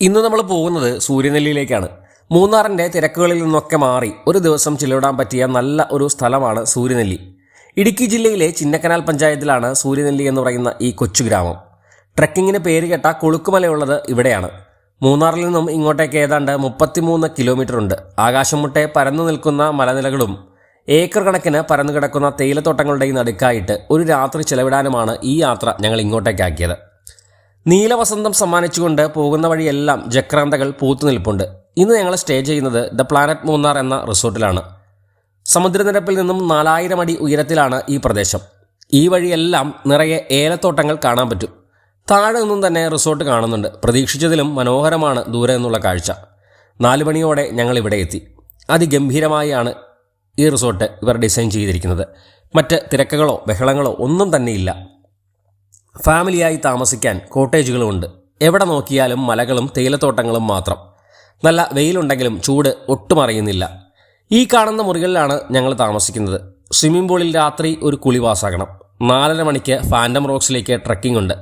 ഇന്ന് നമ്മൾ പോകുന്നത് സൂര്യനെല്ലിയിലേക്കാണ്. മൂന്നാറിന്റെ തിരക്കുകളിൽ നിന്നൊക്കെ മാറി ഒരു ദിവസം ചിലവിടാൻ പറ്റിയ നല്ല ഒരു സ്ഥലമാണ് സൂര്യനെല്ലി. ഇടുക്കി ജില്ലയിലെ ചിന്നക്കനാൽ പഞ്ചായത്തിലാണ് സൂര്യനെല്ലി എന്ന് പറയുന്ന ഈ കൊച്ചു ഗ്രാമം. ട്രക്കിങ്ങിന് പേര് കേട്ട കൊളുക്കുമലയുള്ളത് ഇവിടെയാണ്. മൂന്നാറിൽ നിന്നും ഇങ്ങോട്ടേക്ക് ഏതാണ്ട് മുപ്പത്തിമൂന്ന് കിലോമീറ്റർ ഉണ്ട്. ആകാശം മുട്ടെ പരന്നു നിൽക്കുന്ന മലനിലകളും ഏക്കർ കണക്കിന് പരന്നു കിടക്കുന്ന തേയിലത്തോട്ടങ്ങളുടെയും നടുക്കായിട്ട് ഒരു രാത്രി ചെലവിടാനുമാണ് ഈ യാത്ര ഞങ്ങൾ ഇങ്ങോട്ടേക്കാക്കിയത്. നീലവസന്തം സമ്മാനിച്ചുകൊണ്ട് പോകുന്ന വഴിയെല്ലാം ജക്രാന്തകൾ പൂത്തുനിൽപ്പുണ്ട് ഇന്ന് ഞങ്ങൾ സ്റ്റേ ചെയ്യുന്നത് ദ പ്ലാനറ്റ് മൂന്നാർ എന്ന റിസോർട്ടിലാണ്. സമുദ്രനിരപ്പിൽ നിന്നും നാലായിരം അടി ഉയരത്തിലാണ് ഈ പ്രദേശം. ഈ വഴിയെല്ലാം നിറയെ ഏലത്തോട്ടങ്ങൾ കാണാൻ പറ്റും. താഴെ നിന്നും തന്നെ റിസോർട്ട് കാണുന്നുണ്ട്. പ്രതീക്ഷിച്ചതിലും മനോഹരമാണ് ദൂരെ നിന്നുള്ള കാഴ്ച. നാല് മണിയോടെ ഞങ്ങൾ ഇവിടെ എത്തി. അതിഗംഭീരമായാണ് ഈ റിസോർട്ട് ഇവർ ഡിസൈൻ ചെയ്തിരിക്കുന്നത്. മറ്റ് തിരക്കുകളോ ബഹളങ്ങളോ ഒന്നും തന്നെയില്ല. ഫാമിലിയായി താമസിക്കാൻ കോട്ടേജുകളുമുണ്ട്. എവിടെ നോക്കിയാലും മലകളും തേയിലത്തോട്ടങ്ങളും മാത്രം. നല്ല വെയിലുണ്ടെങ്കിലും ചൂട് ഒട്ടും അറിയുന്നില്ല. ഈ കാണുന്ന മുറികളിലാണ് ഞങ്ങൾ താമസിക്കുന്നത്. സ്വിമ്മിംഗ് പൂളിൽ രാത്രി ഒരു കുളി പാസ്സാകണം നാലര മണിക്ക് ഫാൻഡം റോക്സിലേക്ക് ട്രക്കിംഗ് ഉണ്ട്.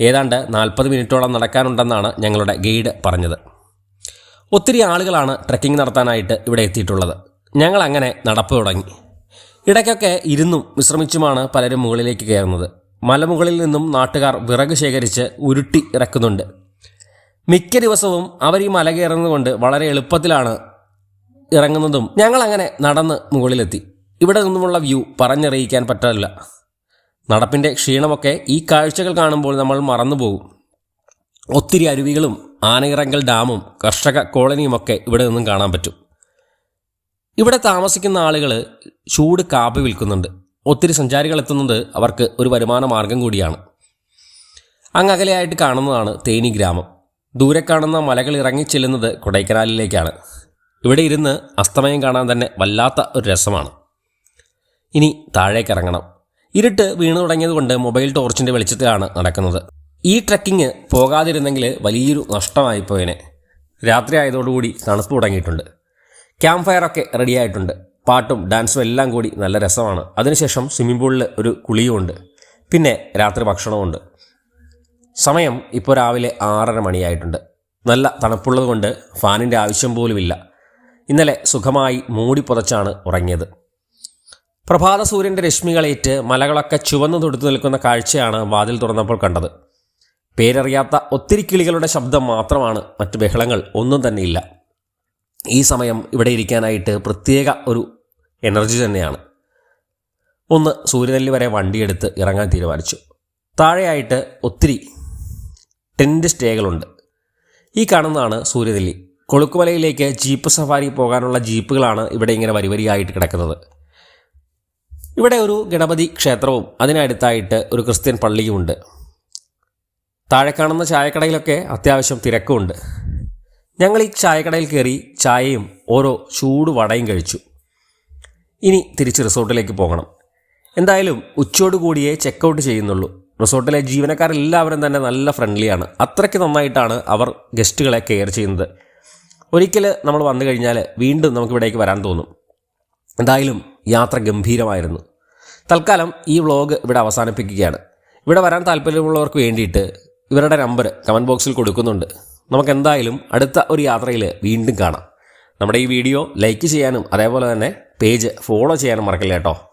ഏതാണ്ട് നാൽപ്പത് മിനിറ്റോളം നടക്കാനുണ്ടെന്നാണ് ഞങ്ങളുടെ ഗൈഡ് പറഞ്ഞത്. ഒത്തിരി ആളുകളാണ് ട്രക്കിംഗ് നടത്താനായിട്ട് ഇവിടെ എത്തിയിട്ടുള്ളത്. ഞങ്ങൾ അങ്ങനെ നടപ്പ് തുടങ്ങി. ഇടയ്ക്കൊക്കെ ഇരുന്നും വിശ്രമിച്ചുമാണ് പലരും മുകളിലേക്ക് കയറുന്നത്. മലമുകളിൽ നിന്നും നാട്ടുകാർ വിറക് ശേഖരിച്ച് ഉരുട്ടി ഇറക്കുന്നുണ്ട്. മിക്ക ദിവസവും അവർ ഈ മല കയറുന്നതുകൊണ്ട് വളരെ എളുപ്പത്തിലാണ് ഇറങ്ങുന്നതും. ഞങ്ങൾ അങ്ങനെ നടന്ന് മുകളിലെത്തി. ഇവിടെ നിന്നുമുള്ള വ്യൂ പറഞ്ഞറിയിക്കാൻ പറ്റില്ല നടപ്പിന്റെ ക്ഷീണമൊക്കെ ഈ കാഴ്ചകൾ കാണുമ്പോൾ നമ്മൾ മറന്നുപോകും. ഒത്തിരി അരുവികളും ആനയിറങ്കൽ ഡാമും കർഷക കോളനിയുമൊക്കെ ഇവിടെ നിന്നും കാണാൻ പറ്റും. ഇവിടെ താമസിക്കുന്ന ആളുകൾ ചൂട് കാപ്പി വിൽക്കുന്നുണ്ട്. ഒത്തിരി സഞ്ചാരികൾ എത്തുന്നത് അവർക്ക് ഒരു വരുമാന മാർഗം കൂടിയാണ്. അങ്ങകലെയായിട്ട് കാണുന്നതാണ് തേനി ഗ്രാമം. ദൂരെ കാണുന്ന മലകൾ ഇറങ്ങി ചെല്ലുന്നത് കൊടൈക്കനാലിലേക്കാണ്. ഇവിടെ ഇരുന്ന് അസ്തമയം കാണാൻ തന്നെ വല്ലാത്ത ഒരു രസമാണ്. ഇനി താഴേക്ക് ഇറങ്ങണം. ഇരുട്ട് വീണു തുടങ്ങിയതുകൊണ്ട് മൊബൈൽ ടോർച്ചിന്റെ വെളിച്ചത്തിലാണ് നടക്കുന്നത്. ഈ ട്രക്കിങ് പോകാതിരുന്നെങ്കിൽ വലിയൊരു നഷ്ടമായിപ്പോയനെ. രാത്രി ആയതോടുകൂടി തണുപ്പ് തുടങ്ങിയിട്ടുണ്ട്. ക്യാമ്പ് ഫയറൊക്കെ റെഡിയായിട്ടുണ്ട്. പാട്ടും ഡാൻസും എല്ലാം കൂടി നല്ല രസമാണ്. അതിനുശേഷം സ്വിമ്മിംഗ് പൂളിൽ ഒരു കുളിയുമുണ്ട് പിന്നെ രാത്രി ഭക്ഷണമുണ്ട് സമയം ഇപ്പോൾ രാവിലെ ആറര മണിയായിട്ടുണ്ട്. നല്ല തണുപ്പുള്ളത് കൊണ്ട് ഫാനിന്റെ ആവശ്യം പോലുമില്ല. ഇന്നലെ സുഖമായി മൂടി പുതച്ചാണ് ഉറങ്ങിയത്. പ്രഭാത സൂര്യന്റെ രശ്മികളേറ്റ് മലകളൊക്കെ ചുവന്നു തൊടുത്തു നിൽക്കുന്ന കാഴ്ചയാണ് വാതിൽ തുറന്നപ്പോൾ കണ്ടത്. പേരറിയാത്ത ഒത്തിരി കിളികളുടെ ശബ്ദം മാത്രമാണ് മറ്റ് ബഹളങ്ങൾ. ഒന്നും തന്നെയില്ല. ഈ സമയം ഇവിടെ ഇരിക്കാനായിട്ട് പ്രത്യേക ഒരു എനർജി തന്നെയാണ്. ഒന്ന് സൂര്യനെല്ലി വരെ വണ്ടിയെടുത്ത് ഇറങ്ങാൻ തീരുമാനിച്ചു. താഴെയായിട്ട് ഒത്തിരി ടെന്റ് സ്റ്റേകളുണ്ട് ഈ കാണുന്നതാണ് സൂര്യനെല്ലി. കൊളുക്കുമലയിലേക്ക് ജീപ്പ് സഫാരി പോകാനുള്ള ജീപ്പുകളാണ് ഇവിടെ ഇങ്ങനെ വരിവരിയായിട്ട് കിടക്കുന്നത്. ഇവിടെ ഒരു ഗണപതി ക്ഷേത്രവും അതിനടുത്തായിട്ട് ഒരു ക്രിസ്ത്യൻ പള്ളിയുമുണ്ട്. താഴെ കാണുന്ന ചായക്കടയിലൊക്കെ അത്യാവശ്യം തിരക്കുമുണ്ട്. ഞങ്ങൾ ഈ ചായക്കടയിൽ കയറി ചായയും ഓരോ ചൂട് വടയും കഴിച്ചു. ഇനി തിരിച്ച് റിസോർട്ടിലേക്ക് പോകണം. എന്തായാലും ഉച്ചയോടുകൂടിയേ ചെക്കൗട്ട് ചെയ്യുന്നുള്ളൂ. റിസോർട്ടിലെ ജീവനക്കാരെല്ലാവരും തന്നെ നല്ല ഫ്രണ്ട്ലിയാണ് അത്രയ്ക്ക് നന്നായിട്ടാണ് അവർ ഗസ്റ്റുകളെ കെയർ ചെയ്യുന്നത്. ഒരിക്കൽ നമ്മൾ വന്നു കഴിഞ്ഞാൽ വീണ്ടും നമുക്ക് ഇവിടേക്ക് വരാൻ തോന്നും. എന്തായാലും യാത്ര ഗംഭീരമായിരുന്നു. തൽക്കാലം ഈ വ്ളോഗ് ഇവിടെ അവസാനിപ്പിക്കുകയാണ്. ഇവിടെ വരാൻ താല്പര്യമുള്ളവർക്ക് വേണ്ടിയിട്ട് ഇവരുടെ നമ്പർ കമന്റ് ബോക്സിൽ കൊടുക്കുന്നുണ്ട്. നമുക്ക് എന്തായാലും അടുത്ത ഒരു യാത്രയിൽ വീണ്ടും കാണാം. നമ്മുടെ ഈ വീഡിയോ ലൈക്ക് ചെയ്യാനും അതേപോലെ തന്നെ പേജ് ഫോളോ ചെയ്യാനും മറക്കില്ല കേട്ടോ?